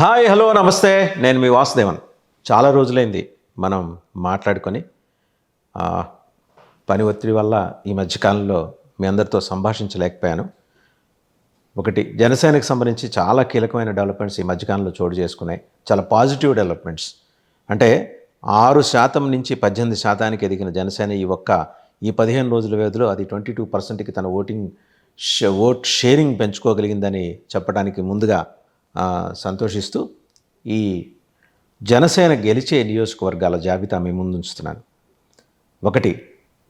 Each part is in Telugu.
హాయ్ హలో నమస్తే. నేను మీ వాసుదేవన్. చాలా రోజులైంది మనం మాట్లాడుకొని. పని ఒత్తిడి వల్ల ఈ మధ్యకాలంలో మీ అందరితో సంభాషించలేకపోయాను. ఒకటి జనసేనకు సంబంధించి చాలా కీలకమైన డెవలప్మెంట్స్ ఈ మధ్యకాలంలో చోటు చేసుకున్నాయి. చాలా పాజిటివ్ డెవలప్మెంట్స్ అంటే ఆరు శాతం నుంచి పద్దెనిమిది శాతానికి ఎదిగిన జనసేన ఈ ఒక్క ఈ పదిహేను రోజుల వ్యవధిలో అది ట్వంటీ టూ పర్సెంట్కి తన ఓటింగ్ షే- ఓట్ షేరింగ్ పెంచుకోగలిగిందని చెప్పడానికి ముందుగా సంతోషిస్తూ ఈ జనసేన గెలిచే నియోజకవర్గాల జాబితా మీ ముందుంచుతున్నాను ఒకటి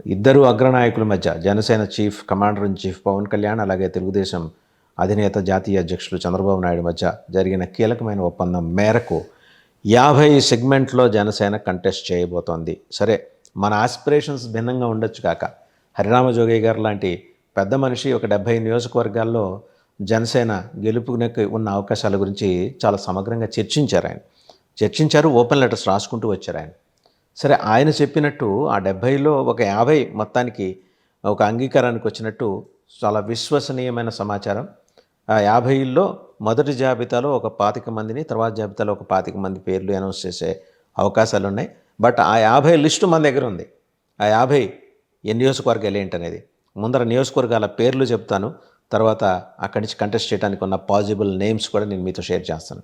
ఇద్దరు అగ్రనాయకుల మధ్య Janasena chief commander in chief Pawan Kalyan అలాగే తెలుగుదేశం అధినేత జాతీయ అధ్యక్షులు చంద్రబాబు నాయుడు మధ్య జరిగిన కీలకమైన ఒప్పందం మేరకు యాభై సెగ్మెంట్లో జనసేన కంటెస్ట్ చేయబోతోంది. సరే మన ఆస్పిరేషన్స్ భిన్నంగా ఉండొచ్చు కాక హరిరామ జోగయ్య గారు లాంటి పెద్ద మనిషి ఒక డెబ్భై నియోజకవర్గాల్లో జనసేన గెలుపునకు ఉన్న అవకాశాల గురించి చాలా సమగ్రంగా చర్చించారు ఆయన. చర్చించారు ఓపెన్ లెటర్స్ రాసుకుంటూ వచ్చారు ఆయన. సరే ఆయన చెప్పినట్టు ఆ డెబ్భైలో ఒక యాభై మొత్తానికి ఒక అంగీకారానికి వచ్చినట్టు చాలా విశ్వసనీయమైన సమాచారం. ఆ యాభైల్లో మొదటి జాబితాలో ఒక పాతిక మందిని తర్వాత జాబితాలో ఒక పాతిక మంది పేర్లు అనౌన్స్ చేసే అవకాశాలు ఉన్నాయి బట్ ఆ యాభై లిస్టు మన దగ్గర ఉంది. ఆ యాభై ఏ నియోజకవర్గాలు ఏంటనేది. ముందర నియోజకవర్గాల పేర్లు చెప్తాను. తర్వాత అక్కడి నుంచి కంటెస్ట్ చేయడానికి ఉన్న పాజిబుల్ నేమ్స్ కూడా నేను మీతో షేర్ చేస్తాను.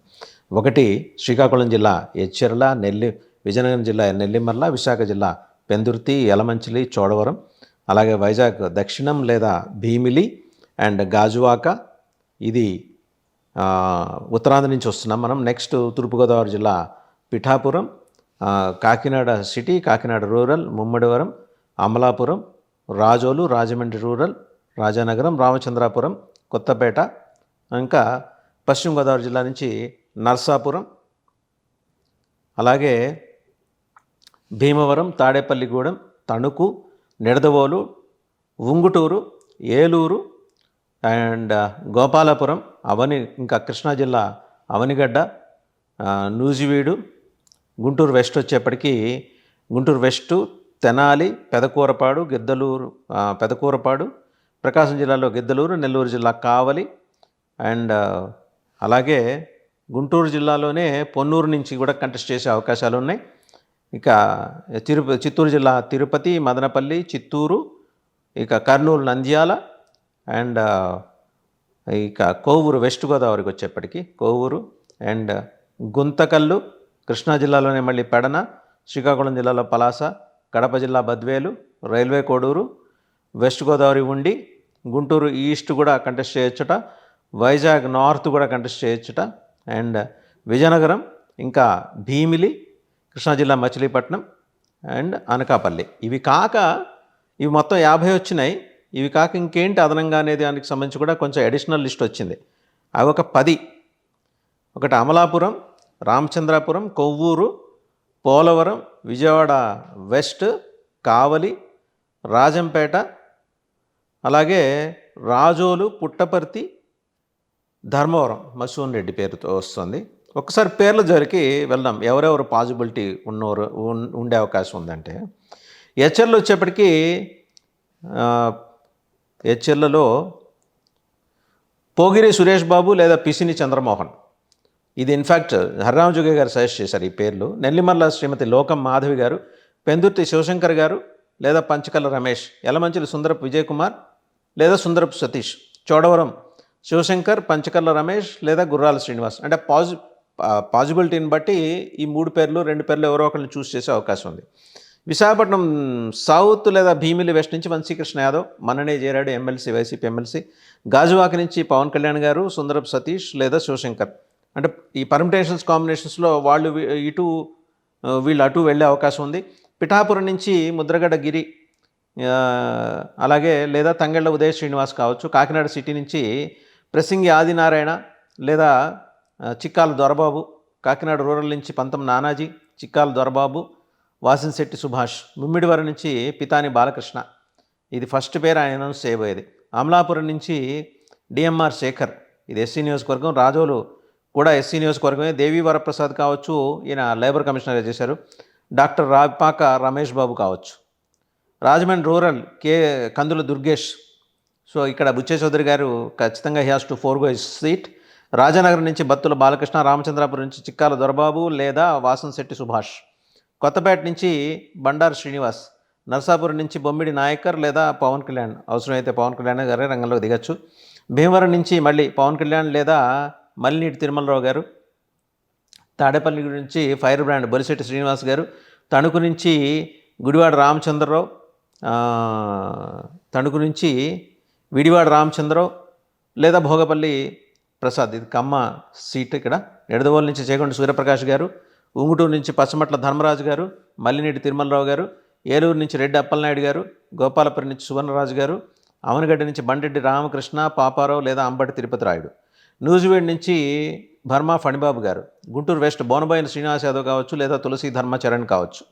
ఒకటి శ్రీకాకుళం జిల్లా ఎచ్చెర్ల నెల్లి విజయనగరం జిల్లా నెల్లిమర్ల విశాఖ జిల్లా పెందుర్తి యలమంచిలి చోడవరం అలాగే వైజాగ్ దక్షిణం లేదా భీమిలి అండ్ గాజువాక. ఇది ఉత్తరాంధ్ర నుంచి వస్తున్నాం మనం. నెక్స్ట్ తూర్పుగోదావరి జిల్లా Pithapuram Kakinada city Kakinada rural Mummidivaram Amalapuram Razole Rajahmundry rural Rajanagaram Ramachandrapuram Kothapeta ఇంకా పశ్చిమ గోదావరి జిల్లా నుంచి నర్సాపురం అలాగే భీమవరం తాడేపల్లిగూడెం తణుకు నిడదవోలు ఉంగుటూరు ఏలూరు అండ్ గోపాలపురం అవని ఇంకా కృష్ణా జిల్లా అవనిగడ్డ నూజివీడు గుంటూరు వెస్ట్ వచ్చేప్పటికీ గుంటూరు వెస్టు తెనాలి పెదకూరపాడు గిద్దలూరు పెదకూరపాడు ప్రకాశం జిల్లాలో గిద్దలూరు నెల్లూరు జిల్లా కావలి అండ్ అలాగే గుంటూరు జిల్లాలోనే పొన్నూరు నుంచి కూడా కంటెస్ట్ చేసే అవకాశాలు ఉన్నాయి. ఇక తిరుపతి చిత్తూరు జిల్లా తిరుపతి మదనపల్లి చిత్తూరు ఇక కర్నూలు నంద్యాల అండ్ ఇక కోవూరు వెస్ట్ గోదావరికి వచ్చేప్పటికి కోవూరు అండ్ గుంతకల్లు కృష్ణా జిల్లాలోనే మళ్ళీ పెడన శ్రీకాకుళం జిల్లాలో పలాస కడప జిల్లా Badvel railway Koduru west Godavari Undi Guntur east కూడా కంటెస్ట్ చేయొచ్చుట వైజాగ్ నార్త్ కూడా కంటెస్ట్ చేయొచ్చుట అండ్ విజయనగరం ఇంకా భీమిలి కృష్ణా జిల్లా మచిలీపట్నం అండ్ అనకాపల్లి. ఇవి కాక ఇవి మొత్తం యాభై వచ్చినాయి. ఇవి కాక ఇంకేంటి అదనంగా అనేది దానికి సంబంధించి కూడా కొంచెం అడిషనల్ లిస్ట్ వచ్చింది. అవి ఒక పది. ఒకటి అమలాపురం రామచంద్రాపురం కొవ్వూరు పోలవరం విజయవాడ వెస్ట్ కావలి రాజంపేట అలాగే రాజోలు పుట్టపర్తి ధర్మవరం మసూన్ రెడ్డి పేరుతో వస్తుంది. ఒకసారి పేర్ల జరిగి వెళ్దాం. ఎవరెవరు పాజిబిలిటీ ఉన్నోరు ఉండే అవకాశం ఉందంటే. హెచ్ఎల్ వచ్చేప్పటికీ హెచ్ఎల్లలో పోగిరి సురేష్ బాబు లేదా పిసిని చంద్రమోహన్. ఇది ఇన్ఫ్యాక్ట్ హరిరామజోగి గారు సజెస్ట్ చేశారు ఈ పేర్లు. నెల్లిమర్ల శ్రీమతి లోకం మాధవి గారు పెందుర్తి శివశంకర్ గారు లేదా పంచకల్ల రమేష్ యలమంచిలి సుందరపు విజయ్ కుమార్ లేదా సుందరపు సతీష్ చోడవరం శివశంకర్ పంచకర్ల రమేష్ లేదా గుర్రాల శ్రీనివాస్. అంటే పాజి పాజిబిలిటీని బట్టి ఈ మూడు పేర్లు రెండు పేర్లు ఎవరో ఒకరిని చూస్ చేసే అవకాశం ఉంది. విశాఖపట్నం సౌత్ లేదా భీమిలి వెస్ట్ నుంచి వంశీకృష్ణ యాదవ్ మననే చేరాడు ఎమ్మెల్సీ వైసీపీ ఎమ్మెల్సీ. గాజువాక నుంచి పవన్ కళ్యాణ్ గారు సుందరపు సతీష్ లేదా శివశంకర్. అంటే ఈ పర్మిటేషన్స్ కాంబినేషన్స్లో వాళ్ళు ఇటు వీళ్ళు అటు వెళ్ళే అవకాశం ఉంది. పిఠాపురం నుంచి ముద్రగడ్డ గిరి అలాగే లేదా తంగళ్ళ ఉదయ శ్రీనివాస్ కావచ్చు కాకినాడ సిటీ నుంచి ప్రసింగి ఆదినారాయణ లేదా చిక్కాల దొరబాబు కాకినాడ రూరల్ నుంచి పంతం నానాజీ చిక్కాల దొరబాబు వాసిన్శెట్టి సుభాష్ ముమ్మిడివరం నుంచి పితాని బాలకృష్ణ. ఇది ఫస్ట్ పేరు ఆయన అనౌన్స్ చేయబోయేది. అమలాపురం నుంచి డిఎంఆర్ శేఖర్. ఇది ఎస్సీ నియోజకవర్గం. రాజోలు కూడా ఎస్సీ నియోజకవర్గమే. దేవి వరప్రసాద్ కావచ్చు ఈయన లేబర్ కమిషనర్గా చేశారు. డాక్టర్ రాపాక రమేష్ బాబు కావచ్చు. Rajahmundry rural K Kandula Durgesh. So ఇక్కడ బుచ్చే చౌదరి గారు ఖచ్చితంగా has to forgo seat Rajanagaram నుంచి బత్తుల బాలకృష్ణ రామచంద్రాపురం నుంచి చిక్కాల దొరబాబు లేదా వాసంశెట్టి సుభాష్. కొత్తపేట నుంచి బండారు శ్రీనివాస్ నర్సాపురం నుంచి బొమ్మిడి నాయకర్ లేదా పవన్ కళ్యాణ్. అవసరమైతే పవన్ కళ్యాణ్ గారే రంగంలోకి దిగచ్చు. భీమవరం నుంచి మళ్ళీ పవన్ కళ్యాణ్ లేదా మల్లినీటి తిరుమలరావు గారు. తాడేపల్లి నుంచి ఫైర్ బ్రాండ్ బొలిశెట్టి శ్రీనివాస్ గారు. తణుకు నుంచి గుడివాడ రామచంద్రరావు. తణుకు నుంచి విడివాడ రామచంద్రరావు లేదా భోగపల్లి ప్రసాద్ ఇది కమ్మ సీట్ ఇక్కడ. నిడదవోలు నుంచి చేకొండ సూర్యప్రకాష్ గారు ఉంగుటూరు నుంచి పచ్చమట్ల ధర్మరాజు గారు మల్లినేటి తిరుమలరావు గారు ఏలూరు నుంచి రెడ్డి అప్పలనాయుడు గారు గోపాలపురం నుంచి సువర్ణరాజు గారు అవనగడ్డ నుంచి బండెడ్డి రామకృష్ణ పాపారావు లేదా అంబటి తిరుపతి రాయుడు. న్యూజివేడ్ నుంచి భర్మా ఫణిబాబు గారు గుంటూరు వెస్ట్ బోనబాయిన శ్రీనివాస్ యాదవ్ కావచ్చు లేదా తులసి ధర్మచరణ్ కావచ్చు.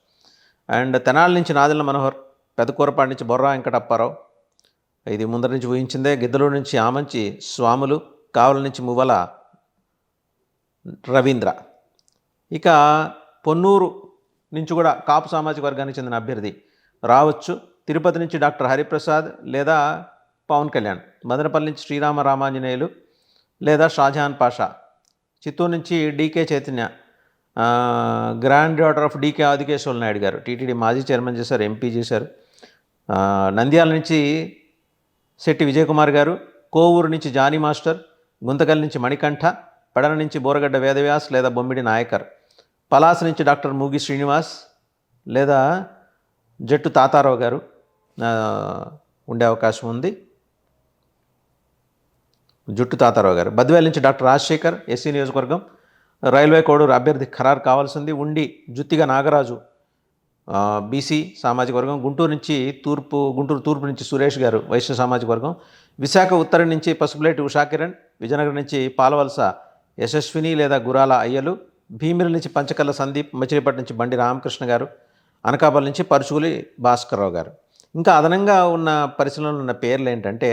అండ్ తెనాలి నుంచి నాదెల్ల మనోహర్ పెదకూరపాటి నుంచి బొర్రా వెంకటప్పారావు. ఇది ముందర నుంచి ఊహించిందే. గిద్దలూరు నుంచి ఆమంచి స్వాములు కావల నుంచి మువ్వల రవీంద్ర. ఇక పొన్నూరు నుంచి కూడా కాపు సామాజిక వర్గానికి చెందిన అభ్యర్థి రావచ్చు. తిరుపతి నుంచి డాక్టర్ హరిప్రసాద్ లేదా పవన్ కళ్యాణ్. మదనపల్లి నుంచి శ్రీరామ రామాంజనేయులు లేదా షాజహాన్ పాషా. చిత్తూరు నుంచి DK Chaitanya granddaughter of DK Adikeswara Naidu గారు. టీటీడీ మాజీ చైర్మన్ చేశారు ఎంపీ చేశారు. నంద్యాల నుంచి శెట్టి విజయకుమార్ గారు కోవూరు నుంచి జానీ మాస్టర్ గుంతకల్ నుంచి మణికంఠ పెడన నుంచి బోరగడ్డ వేదవ్యాస్ లేదా బొమ్మిడి నాయకర్ పలాస నుంచి డాక్టర్ మూగి శ్రీనివాస్ లేదా జట్టు తాతారావు గారు ఉండే అవకాశం ఉంది. జుట్టు తాతారావు గారు. బద్వేల్ నుంచి డాక్టర్ రాజశేఖర్ ఎస్సీ నియోజకవర్గం రైల్వే కోడూరు అభ్యర్థి ఖరారు కావాల్సింది ఉండి జుత్తిగా నాగరాజు బీసీ సామాజిక వర్గం గుంటూరు నుంచి తూర్పు గుంటూరు తూర్పు నుంచి సురేష్ గారు వైశ్య సామాజిక వర్గం. విశాఖ ఉత్తరం నుంచి పసుపులేటి ఉషాకిరణ్ విజయనగరం నుంచి పాలవలస యశస్విని లేదా గురాల అయ్యలు భీమిరి నుంచి పంచకల్ల సందీప్ మచిలీపట్నం నుంచి బండి రామకృష్ణ గారు అనకాపల్లి నుంచి పరుచుకులి భాస్కర్రావు గారు. ఇంకా అదనంగా ఉన్న పరిశీలనలో ఉన్న పేర్లు ఏంటంటే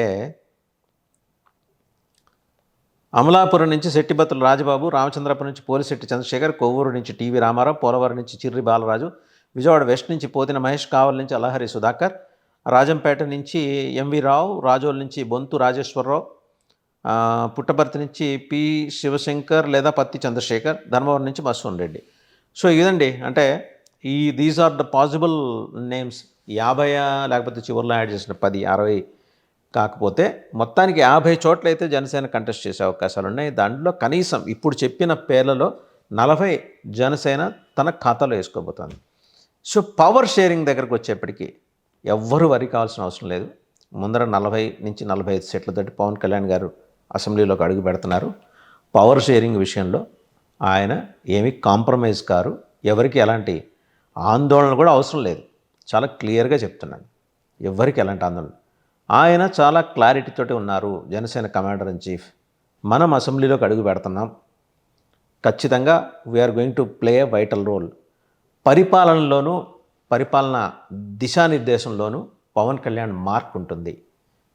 అమలాపురం నుంచి శెట్టిబత్తుల రాజబాబు రామచంద్రపురం నుంచి పోలిశెట్టి చంద్రశేఖర్ కొవ్వూరు నుంచి టీవీ రామారావు పోలవరం నుంచి చిర్రి బాలరాజు విజయవాడ వెస్ట్ నుంచి పోతిన మహేష్ కావల్ నుంచి అలహరి సుధాకర్ రాజంపేట నుంచి ఎంవి రావు రాజోల్ నుంచి బొంతు రాజేశ్వరరావు పుట్టపర్తి నుంచి పి శివశంకర్ లేదా పత్తి చంద్రశేఖర్ ధర్మవరం నుంచి మస్సూన్ రెడ్డి. సో ఇదండి అంటే ఈ these are the possible names యాభై లేకపోతే చివరిలో యాడ్ చేసిన పది అరవై కాకపోతే మొత్తానికి యాభై చోట్ల అయితే జనసేన కంటెస్ట్ చేసే అవకాశాలు ఉన్నాయి దాంట్లో కనీసం ఇప్పుడు చెప్పిన పేర్లలో నలభై జనసేన తన ఖాతాలో వేసుకోబోతోంది. సో పవర్ షేరింగ్ దగ్గరకు వచ్చేప్పటికీ ఎవ్వరు వరి కావాల్సిన అవసరం లేదు. ముందర నలభై నుంచి నలభై ఐదు సీట్లతోటి పవన్ కళ్యాణ్ గారు అసెంబ్లీలోకి అడుగు పెడుతున్నారు. పవర్ షేరింగ్ విషయంలో ఆయన ఏమీ కాంప్రమైజ్ కారు. ఎవరికి ఎలాంటి ఆందోళన కూడా అవసరం లేదు. చాలా క్లియర్గా చెప్తున్నాను ఎవరికి ఎలాంటి ఆందోళన? ఆయన చాలా క్లారిటీతోటి ఉన్నారు. Janasena commander in chief. మనం అసెంబ్లీలోకి అడుగు పెడుతున్నాం. ఖచ్చితంగా we're going to play a vital role పరిపాలనలోనూ పరిపాలన దిశానిర్దేశంలోనూ పవన్ కళ్యాణ్ మార్క్ ఉంటుంది.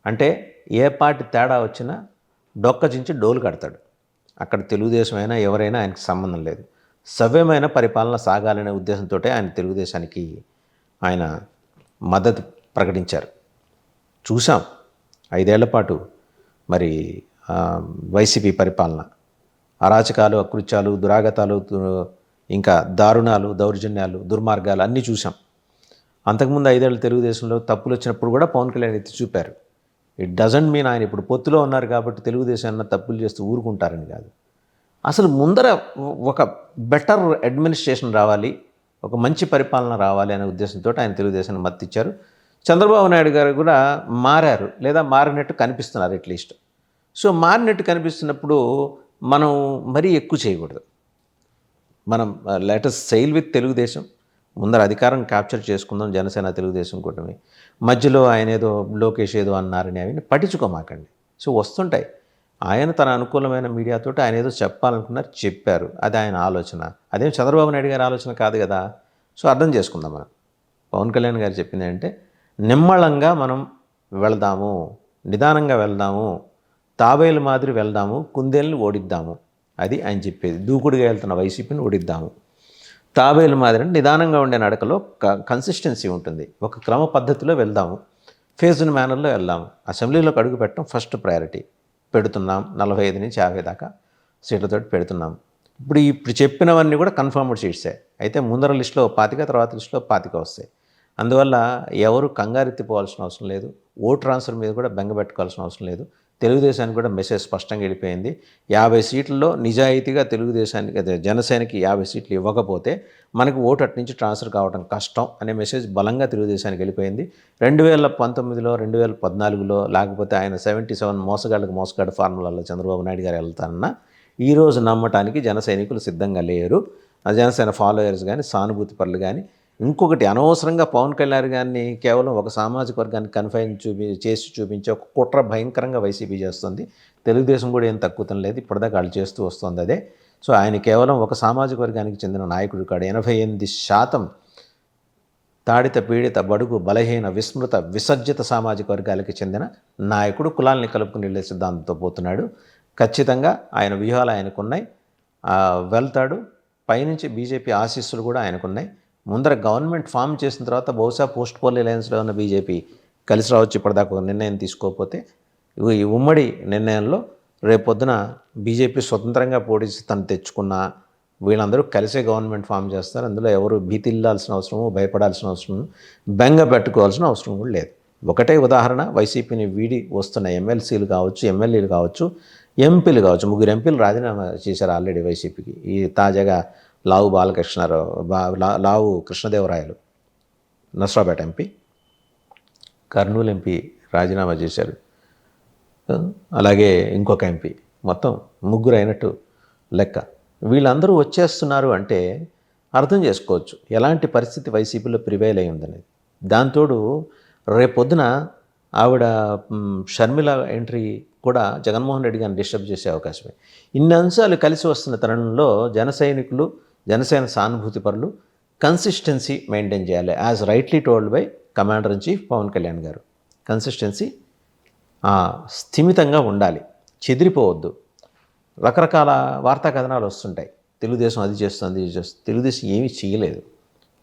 అంటే ఏ పార్టీ తేడా వచ్చినా డొక్కచించి డోలు కడతాడు. అక్కడ తెలుగుదేశం అయినా ఎవరైనా ఆయనకు సంబంధం లేదు. సవ్యమైన పరిపాలన సాగాలనే ఉద్దేశంతో ఆయన తెలుగుదేశానికి ఆయన మద్దతు ప్రకటించారు. చూసాం ఐదేళ్ళ పాటు మరి వైసీపీ పరిపాలన. అరాచకాలు అకృత్యాలు దురాగతాలు ఇంకా దారుణాలు దౌర్జన్యాలు దుర్మార్గాలు అన్నీ చూసాం అంతకుముందు ఐదేళ్ళు తెలుగుదేశంలో తప్పులు వచ్చినప్పుడు కూడా పవన్ కళ్యాణ్ ఎత్తి చూపారు. ఇట్ డజంట్ మీన్ ఆయన ఇప్పుడు పొత్తులో ఉన్నారు కాబట్టి తెలుగుదేశం అన్న తప్పులు చేస్తూ ఊరుకుంటారని కాదు. అసలు ముందర ఒక బెటర్ అడ్మినిస్ట్రేషన్ రావాలి ఒక మంచి పరిపాలన రావాలి అనే ఉద్దేశంతో ఆయన తెలుగుదేశాన్ని మత్తిచ్చారు. చంద్రబాబు నాయుడు గారు కూడా మారారు లేదా మారినట్టు కనిపిస్తున్నారు అట్లీస్ట్ సో మారినట్టు కనిపిస్తున్నప్పుడు మనం మరీ ఎక్కువ చేయకూడదు. మనం లేటెస్ట్ సెయిల్ విత్ తెలుగుదేశం ముందర అధికారం క్యాప్చర్ చేసుకుందాం జనసేన తెలుగుదేశం కూటమి. మధ్యలో ఆయన ఏదో లోకేష్ ఏదో అన్నారని అవి పట్టించుకోమాకండి. సో వస్తుంటాయి. ఆయన తన అనుకూలమైన మీడియాతో ఆయన ఏదో చెప్పాలనుకున్నారు చెప్పారు. అది ఆయన ఆలోచన. అదేం చంద్రబాబు నాయుడు గారి ఆలోచన కాదు కదా. సో అర్థం చేసుకుందాం మనం. పవన్ కళ్యాణ్ గారు చెప్పింది అంటే నిమ్మళంగా మనం వెళదాము. నిదానంగా వెళ్దాము. తాబేలు మాదిరి వెళ్దాము. కుందేళ్ళని ఓడిద్దాము. అది ఆయన చెప్పేది. దూకుడుగా వెళ్తున్న వైసీపీని ఓడిద్దాము. తాబేలు మాదిరి నిదానంగా ఉండే నడకలో కన్సిస్టెన్సీ ఉంటుంది. ఒక క్రమ పద్ధతిలో వెళ్దాము. ఫేజ్డ్ మేనర్లో వెళ్దాము. అసెంబ్లీలోకి అడుగు పెట్టడం ఫస్ట్ ప్రయారిటీ పెడుతున్నాం. నలభై ఐదు నుంచి యాభై దాకా సీట్లతో పెడుతున్నాం. ఇప్పుడు ఇప్పుడు చెప్పినవన్నీ కూడా కన్ఫర్మ్డ్ సీట్సే అయితే ముందర లిస్టులో పాతిక తర్వాత లిస్టులో పాతిక వస్తాయి. అందువల్ల ఎవరు కంగారెత్తిపోవాల్సిన అవసరం లేదు. ఓట్ ట్రాన్స్ఫర్ మీద కూడా బెంగ పెట్టుకోవాల్సిన అవసరం లేదు. తెలుగుదేశానికి కూడా మెసేజ్ స్పష్టంగా వెళ్ళిపోయింది. యాభై సీట్లలో నిజాయితీగా తెలుగుదేశానికి అదే జనసేనకి యాభై సీట్లు ఇవ్వకపోతే మనకి ఓటు అటు నుంచి ట్రాన్స్ఫర్ కావడం కష్టం అనే మెసేజ్ బలంగా తెలుగుదేశానికి వెళ్ళిపోయింది. రెండు వేల పంతొమ్మిదిలో రెండు వేల పద్నాలుగులో లేకపోతే ఆయన సెవెంటీ సెవెన్ మోసగాళ్ళకి మోసగాడు ఫార్ములాలో చంద్రబాబు నాయుడు గారు వెళ్తానన్నా ఈరోజు నమ్మటానికి జన సైనికులు సిద్ధంగా లేరు. ఆ జనసేన ఫాలోయర్స్ కానీ సానుభూతి పనులు కానీ ఇంకొకటి అనవసరంగా పవన్ కళ్యాణ్ గారిని కేవలం ఒక సామాజిక వర్గాన్ని కన్ఫైన్ చూపి చేసి చూపించే ఒక కుట్ర భయంకరంగా వైసీపీ చేస్తుంది. తెలుగుదేశం కూడా ఏం తక్కువ లేదు. ఇప్పటిదాకా వాళ్ళు చేస్తూ వస్తుంది అదే. సో ఆయన కేవలం ఒక సామాజిక వర్గానికి చెందిన నాయకుడు కాడు. ఎనభై ఎనిమిది శాతం తాడిత పీడిత బడుగు బలహీన విస్మృత విసర్జిత సామాజిక వర్గాలకి చెందిన నాయకుడు కులాల్ని కలుపుకుని వెళ్ళే సిద్ధాంతంతో పోతున్నాడు. ఖచ్చితంగా ఆయన వ్యూహాలు ఆయనకున్నాయి. వెళ్తాడు. పైనుంచి బీజేపీ ఆశీస్సులు కూడా ఆయనకున్నాయి. ముందర గవర్నమెంట్ ఫామ్ చేసిన తర్వాత బహుశా పోస్ట్ పోల్ అలయన్స్లో ఉన్న బీజేపీ కలిసి రావచ్చు ఇప్పటిదాకా ఒక నిర్ణయం తీసుకోకపోతే ఈ ఉమ్మడి నిర్ణయంలో రేపొద్దున బీజేపీ స్వతంత్రంగా పోటీ తను తెచ్చుకున్న వీళ్ళందరూ కలిసే గవర్నమెంట్ ఫామ్ చేస్తారు. అందులో ఎవరు భీతిల్లాల్సిన అవసరము భయపడాల్సిన అవసరం బెంగ పెట్టుకోవాల్సిన అవసరం కూడా లేదు. ఒకటే ఉదాహరణ వైసీపీని వీడి వస్తున్న ఎమ్మెల్సీలు కావచ్చు ఎమ్మెల్యేలు కావచ్చు ఎంపీలు కావచ్చు ముగ్గురు ఎంపీలు రాజీనామా చేశారు ఆల్రెడీ వైసీపీకి. ఈ తాజాగా లావు బాలకృష్ణారావు బా లా- లావు కృష్ణదేవరాయలు నస్రాపేట ఎంపీ కర్నూలు ఎంపీ రాజీనామా చేశారు. అలాగే ఇంకొక ఎంపీ మొత్తం ముగ్గురు అయినట్టు లెక్క. వీళ్ళందరూ వచ్చేస్తున్నారు అంటే అర్థం చేసుకోవచ్చు. ఎలాంటి పరిస్థితి వైసీపీలో ప్రివైల్ అయి ఉందనేది. దాంతోడు రేపొద్దున ఆవిడ షర్మిల ఎంట్రీ కూడా జగన్మోహన్ రెడ్డి గారిని డిస్టర్బ్ చేసే అవకాశమే. ఇన్ని అంశాలు కలిసి వస్తున్న తరుణంలో జన సైనికులు జనసేన సానుభూతి పరులు. కన్సిస్టెన్సీ మెయింటైన్ చేయాలి. As rightly told by commander in chief Pawan Kalyan గారు. కన్సిస్టెన్సీ స్థిమితంగా ఉండాలి. చెదిరిపోవద్దు. రకరకాల వార్తా కథనాలు వస్తుంటాయి. తెలుగుదేశం అది చేస్తుంది ఇది చేస్తుంది. తెలుగుదేశం ఏమీ చేయలేదు.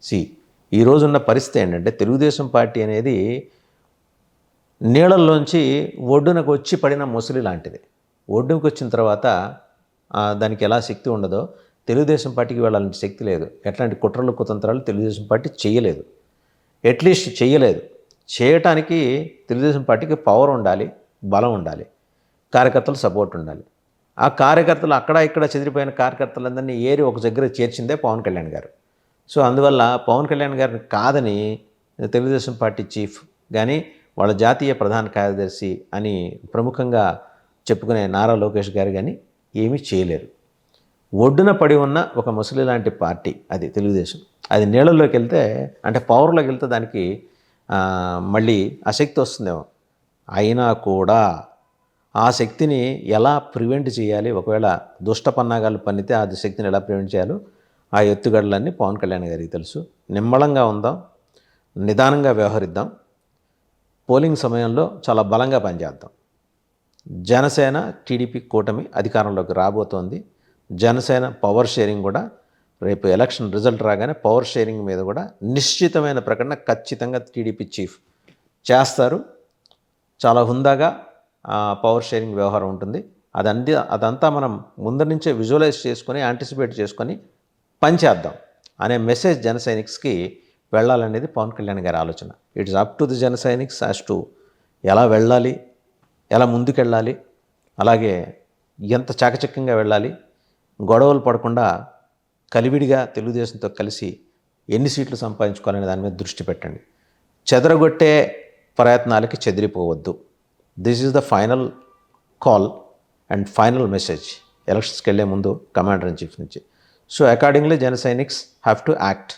సి ఈ రోజున్న పరిస్థితి ఏంటంటే తెలుగుదేశం పార్టీ అనేది నీళ్ళల్లోంచి ఒడ్డునకు వచ్చి పడిన ముసలి లాంటిది. ఒడ్డుకు వచ్చిన తర్వాత దానికి ఎలా శక్తి ఉండదో తెలుగుదేశం పార్టీకి వెళ్ళాలని శక్తి లేదు. ఎట్లాంటి కుట్రలు కుతంత్రాలు తెలుగుదేశం పార్టీ చేయలేదు. అట్లీస్ట్ చేయలేదు. చేయటానికి తెలుగుదేశం పార్టీకి పవర్ ఉండాలి బలం ఉండాలి కార్యకర్తలు సపోర్ట్ ఉండాలి. ఆ కార్యకర్తలు అక్కడ ఇక్కడ చెదిరిపోయిన కార్యకర్తలందరినీ ఏరి ఒక దగ్గర చేర్చిందే పవన్ కళ్యాణ్ గారు. సో అందువల్ల పవన్ కళ్యాణ్ గారిని కాదని తెలుగుదేశం పార్టీ చీఫ్ కానీ వాళ్ళ జాతీయ ప్రధాన కార్యదర్శి అని ప్రముఖంగా చెప్పుకునే నారా లోకేష్ గారు కానీ ఏమీ చేయలేరు. ఒడ్డున పడి ఉన్న ఒక ముసలి లాంటి పార్టీ అది తెలుగుదేశం. అది నీళ్ళలోకి వెళ్తే అంటే పవర్లోకి వెళ్తే దానికి మళ్ళీ అశక్తి వస్తుందేమో. అయినా కూడా ఆ శక్తిని ఎలా ప్రివెంట్ చేయాలి? ఒకవేళ దుష్ట పన్నాగాలు పన్నితే ఆ శక్తిని ఎలా ప్రివెంట్ చేయాలో ఆ ఎత్తుగడలన్నీ పవన్ కళ్యాణ్ గారికి తెలుసు. నిమ్మళంగా ఉందాం నిదానంగా వ్యవహరిద్దాం పోలింగ్ సమయంలో చాలా బలంగా పనిచేద్దాం. జనసేన టీడీపీ కూటమి అధికారంలోకి రాబోతోంది. జనసేన పవర్ షేరింగ్ కూడా రేపు ఎలక్షన్ రిజల్ట్ రాగానే పవర్ షేరింగ్ మీద కూడా నిశ్చితమైన ప్రకటన ఖచ్చితంగా టీడీపీ చీఫ్ చేస్తారు. చాలా హుందాగా పవర్ షేరింగ్ వ్యవహారం ఉంటుంది. అదంతా అదంతా మనం ముందు నుంచే విజువలైజ్ చేసుకొని యాంటిసిపేట్ చేసుకొని పనిచేద్దాం అనే మెసేజ్ జన సైనిక్స్కి వెళ్ళాలనేది పవన్ కళ్యాణ్ గారి ఆలోచన. It's up to the Jana Sainiks as to ఎలా వెళ్ళాలి ఎలా ముందుకెళ్ళాలి అలాగే ఎంత చాకచక్యంగా వెళ్ళాలి గొడవలు పడకుండా కలివిడిగా తెలుగుదేశంతో కలిసి ఎన్ని సీట్లు సంపాదించుకోవాలనే దాని మీద దృష్టి పెట్టండి. చెదరగొట్టే ప్రయత్నాలకి చెదిరిపోవద్దు. This is the final call and final message ఎలక్షన్స్కి వెళ్ళే ముందు కమాండర్ ఇన్ చీఫ్ నుంచి. So accordingly Jana Sainiks have to act